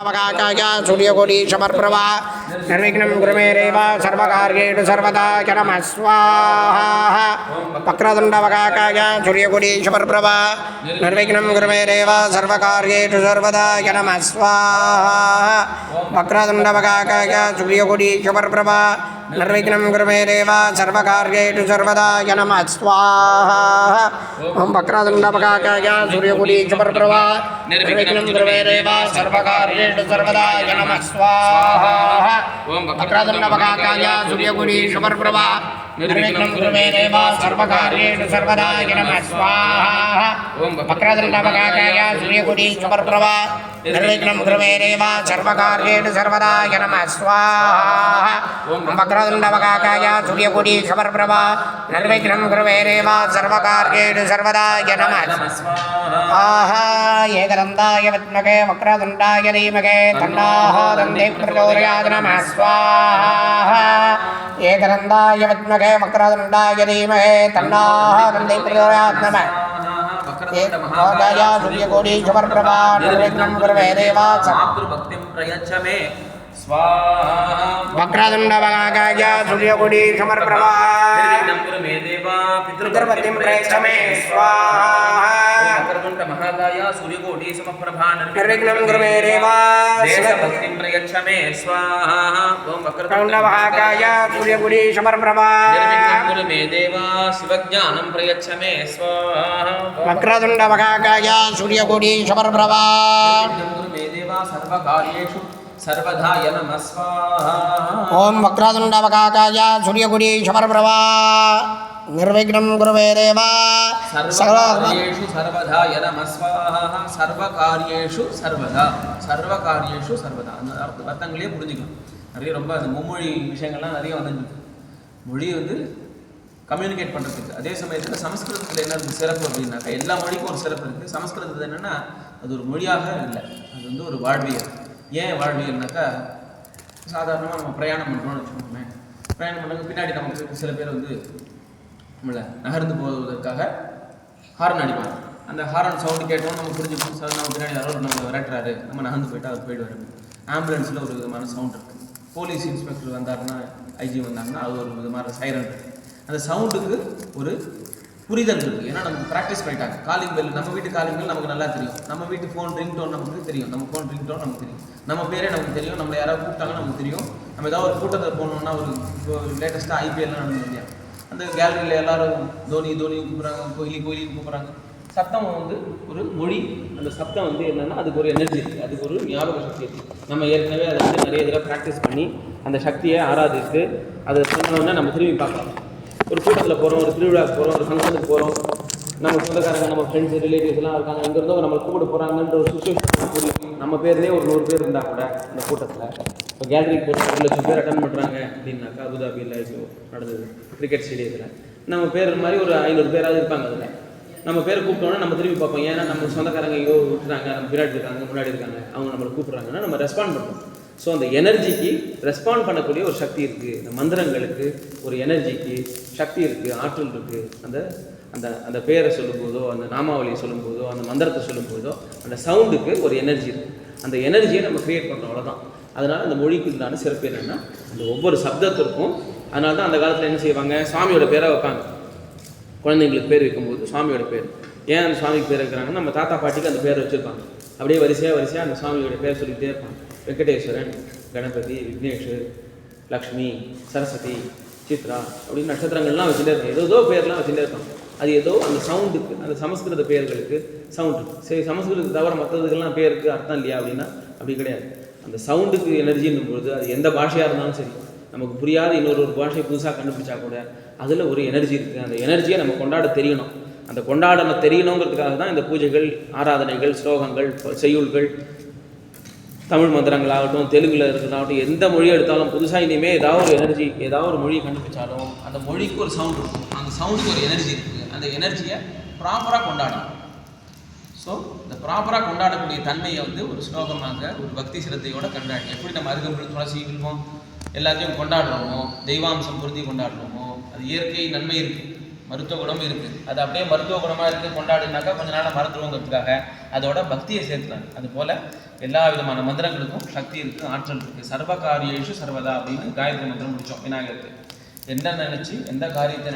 అవకాశాయ సూర్యకోటీశమర్ప్రభా నిర్విఘ్నం గురుమేరేవ సర్వకార్యేషు సర్వదా జనమస్వాహ వక్రదండవకాకాయ సూర్యకోటీశమర్ప్రభా నిర్విఘ్నం గురుమేరేవ సర్వకార్యేషు సర్వదా జనమస్వాహ వక్రదండవకాకాయ సూర్యకోటీశమర్ప్రభా నిర్విఘ్నం గురుమేరేవ సర్వకార్యేషు సర్వదాయ నమ స్వాహ ఓం వక్రదుండపకాకాయ సూర్యకుడి చపర్ప్రభా నిర్విఘ్నం గురుమేరేవ సర్వకార్యేషు సర్వదాయ నమ స్వాహ ఓం వక్రదుండపకాకాయ సూర్యకుడి చపర్ప్రభా నిర్విఘ్నం గురుమేరేవ సర్వకార్యేషు సర్వదాయ నమ స్వాహ ఓం వక్రదుండపకాకాయ సూర్యకుడి నిర్విఘ్నం ధ్రువేరేవ సర్వకార్యేణ సర్వదాయ నమ స్వాహ వక్రదుండవకాయ సూర్యకుడి సమర్ప్రభ నిర్విఘ్నం ధ్రువేరేవ సర్వకార్యేణ సర్వదాయ నమ ఆహ ఏకదందాయ విద్మకే వక్రదుండాయ ధీమకే తన్నాహ దందే ప్రచోదయాద నమ స్వాహ ఏకదందాయ విద్మకే వక్రదుండాయ ధీమకే తన్నాహ దందే ప్రచోదయాద स्वाहा। వక్రదుండవగాయ సూర్యగుడి సమర్ప్రభా పితృపతిం ప్రేక్షమే స్వాహ మహాదాయ సూర్యకోటి సమప్రభా నిర్విఘ్నం గురుమే దేవా దేశభక్తిం ప్రయచ్చమే స్వాహ ఓం వక్రతుండవహాకాయ సూర్యగుడి సమర్ప్రభా నిర్విఘ్నం గురుమే దేవా శివజ్ఞానం ప్రయచ్చమే స్వాహ వక్రతుండవహాకాయ సూర్యగుడి సమర్ప్రభా సర్వకార్యేషు सर्वधाय नमः स्वाहा ॐ वक्रादण्डवकाकाय सूर्यगुरी शमरप्रभा। निर्विघ्नं गुरुवे देव। सर्वकार्येषु சர்வதா नमः स्वाहा सर्वकार्येषु सर्वदा सर्वकार्येषु सर्वदा அந்த அர்த்தங்களே புரிஞ்சுக்கலாம் நிறைய ரொம்ப அந்த மும்மொழி விஷயங்கள்லாம் நிறைய வந்துருக்கு மொழி வந்து கம்யூனிகேட் பண்ணுறதுக்கு அதே சமயத்தில் சமஸ்கிருதத்தில் என்ன சிறப்பு அப்படின்னாக்கா எல்லா மொழிக்கும் ஒரு சிறப்பு இருக்குது சமஸ்கிருதத்தில் என்னென்னா அது ஒரு மொழியாக இல்லை. அது வந்து ஒரு வாழ்வியல். ஏன் வாழ்வியல்னாக்கா சாதாரணமாக நம்ம பிரயாணம் பண்ணுறோம்னு வச்சுக்கோங்க பிரயாணம் பண்ண பின்னாடி நமக்கு சில பேர் வந்து நம்மளை நகர்ந்து போவதற்காக ஹாரன் அடிப்பாங்க. அந்த ஹாரன் சவுண்டு கேட்டோம் நம்ம புரிஞ்சுக்கணும் சார் நம்ம பின்னாடி யாரோ நம்ம விரட்டுறாரு. நம்ம நகர்ந்து போயிட்டு அவர் போயிடுவார். ஆம்புலன்ஸில் ஒரு விதமான சவுண்ட் இருக்குது போலீஸ் இன்ஸ்பெக்டர் வந்தாருன்னா ஐஜி வந்தாங்கன்னா அது ஒரு விதமான சைரன் இருக்குது அந்த சவுண்டுக்கு ஒரு புரிதல் இருக்குது ஏன்னா நமக்கு ப்ராக்டிஸ் பண்ணிட்டாங்க. காலிங் பெல் நம்ம வீட்டு காலிங் பெல் நமக்கு நல்லா தெரியும். நம்ம வீட்டு ஃபோன் ரிங் டோன் நமக்கு தெரியும். நம்ம ஃபோன் ரிங் டோன் நமக்கு தெரியும். நம்ம பேரே நமக்கு தெரியும். நம்ம யாராவது கூப்பிட்டாலும் நமக்கு தெரியும். நம்ம ஏதாவது ஒரு கூட்டத்தில் போனோம்னா ஒரு இப்போ லேட்டஸ்ட்டாக ஐபிஎல்லாம் நடந்தது இல்லையா? அந்த கேலரியில் எல்லாரும் தோனி தோனி கூப்பிட்றாங்க. கோயிலி கோயிலி கூப்பிட்றாங்க. சத்தம் வந்து ஒரு மொழி. அந்த சத்தம் வந்து என்னென்னா அதுக்கு ஒரு எனர்ஜி இருக்குது அதுக்கு ஒரு ஞாபக சக்தி இருக்குது நம்ம ஏற்கனவே அதை வந்து நிறைய இதில் ப்ராக்டிஸ் பண்ணி அந்த சக்தியை ஆராதித்து அதை சொன்னோன்னா நம்ம திரும்பி பார்க்கலாம். ஒரு கூட்டத்தில் போகிறோம் ஒரு திருவிழாவுக்கு போகிறோம் ஒரு ஃபங்க்ஷனுக்கு போகிறோம் நம்ம சொந்தக்காரங்க நம்ம ஃப்ரெண்ட்ஸ் ரிலேட்டிவ்ஸ் எல்லாம் இருக்காங்க. இங்கேருந்தோ நம்மளை கூப்பிட போகிறாங்கன்ற ஒரு சுச்சுவேஷன் புரியும் நம்ம பேர்லேயே ஒரு நூறு பேர் இருந்தால் கூட அந்த கூட்டத்தில் இப்போ கேலரிக்கு போட்டு ஒரு லட்சம் பேர் அட்டன் பண்ணுறாங்க அப்படின்னாக்கா அபுதாபியில் இப்போ நடந்தது கிரிக்கெட் ஸ்டேடியத்தில் நம்ம பேர் மாதிரி ஒரு ஐநூறு பேராவது இருப்பாங்க அதில். நம்ம பேர் கூப்பிட்டோன்னா நம்ம திரும்பி பார்ப்போம். ஏன்னா நம்ம சொந்தக்காரங்க ஐயோ விட்டுறாங்க நம்ம பின்னாடி இருக்காங்க முன்னாடி இருக்காங்க. அவங்க நம்மளை கூப்பிட்றாங்கன்னா நம்ம ரெஸ்பாண்ட் பண்ணுறோம் ஸோ அந்த எனர்ஜிக்கு ரெஸ்பாண்ட் பண்ணக்கூடிய ஒரு சக்தி இருக்குது இந்த மந்திரங்களுக்கு ஒரு எனர்ஜிக்கு சக்தி இருக்குது ஆற்றல் இருக்குது அந்த அந்த அந்த பேரை சொல்லும்போதோ அந்த நாமாவளியை சொல்லும்போதோ அந்த மந்திரத்தை சொல்லும்போதோ அந்த சவுண்டுக்கு ஒரு எனர்ஜி இருக்குது அந்த எனர்ஜியை நம்ம க்ரியேட் பண்ணுறோம் அவ்வளோதான் அதனால் அந்த மொழிக்கு உண்டான சிறப்பு என்னென்னா அந்த ஒவ்வொரு சப்தத்திற்கும் அதனால தான் அந்த காலத்தில் என்ன செய்வாங்க? சாமியோட பேரை வைப்பாங்க. குழந்தைங்களுக்கு பேர் வைக்கும்போது சுவாமியோட பேர். ஏன் அந்த சுவாமிக்கு பேர் வைக்கிறாங்கன்னா நம்ம தாத்தா பாட்டிக்கு அந்த பேர் வச்சுருப்பாங்க. அப்படியே வரிசையாக வரிசையாக அந்த சுவாமியோட பேர் சொல்லிகிட்டே இருப்பாங்க. வெங்கடேஸ்வரன் கணபதி விக்னேஷ் லக்ஷ்மி சரஸ்வதி சித்ரா அப்படின்னு நட்சத்திரங்கள்லாம் வச்சுட்டே இருப்பாங்க ஏதோ ஏதோ பேர்லாம் வச்சுட்டே இருப்பாங்க அது ஏதோ அந்த சவுண்டுக்கு அந்த சமஸ்கிருத பேர்களுக்கு சவுண்டு சரி சமஸ்கிருதத்தை தவிர மற்றதுக்கெல்லாம் பேருக்கு அர்த்தம் இல்லையா அப்படின்னா அப்படி கிடையாது. அந்த சவுண்டுக்கு எனர்ஜின்னும் பொழுது அது எந்த பாஷையாக இருந்தாலும் சரி நமக்கு புரியாத இன்னொரு ஒரு பாஷையை புதுசாக கண்டுபிடிச்சா கூட அதில் ஒரு எனர்ஜி இருக்குது அந்த எனர்ஜியை நம்ம கொண்டாட தெரியணும். அந்த கொண்டாட தெரியணுங்கிறதுக்காக தான் இந்த பூஜைகள் ஆராதனைகள் ஸ்லோகங்கள் செய்யுள்கள் தமிழ் மந்திரங்களாகட்டும் தெலுங்கில் இருக்கிறதாகட்டும் எந்த மொழி எடுத்தாலும் புதுசாக இனிமேல் ஏதாவது ஒரு எனர்ஜி ஏதாவது ஒரு மொழியை கண்டுபிடிச்சாலும் அந்த மொழிக்கு ஒரு சவுண்ட் இருக்கும். அந்த சவுண்டுக்கு ஒரு எனர்ஜி இருக்குது அந்த எனர்ஜியை ப்ராப்பராக கொண்டாடணும். ஸோ இந்த ப்ராப்பராக கொண்டாடக்கூடிய தன்மையை வந்து ஒரு ஸ்லோகமாக ஒரு பக்தி சிரத்தையோட கொண்டாடி. எப்படி நம்ம அருகம்புல் துளசி வில்வம் எல்லாத்தையும் கொண்டாடுறோமோ தெய்வாம்சம் பொருத்தி கொண்டாடுறோமோ அது இயற்கை நன்மை இருக்குது மருத்துவ குணமும் இருக்கு. அது அப்படியே மருத்துவ குணமா இருக்கு கொண்டாடினாக்கா கொஞ்ச நாள் மறந்துடுவோங்கிறதுக்காக அதோட பக்தியை சேர்த்துனாங்க அது போல எல்லா விதமான மந்திரங்களுக்கும் சக்தி இருக்கு ஆற்றல் இருக்கு. சர்வ காரியேஷு சர்வதா அப்படின்னு காயத்ரி மந்திரம் முடிச்சோம் விநாயகருக்கு. என்ன நினைச்சு எந்த காரியத்தை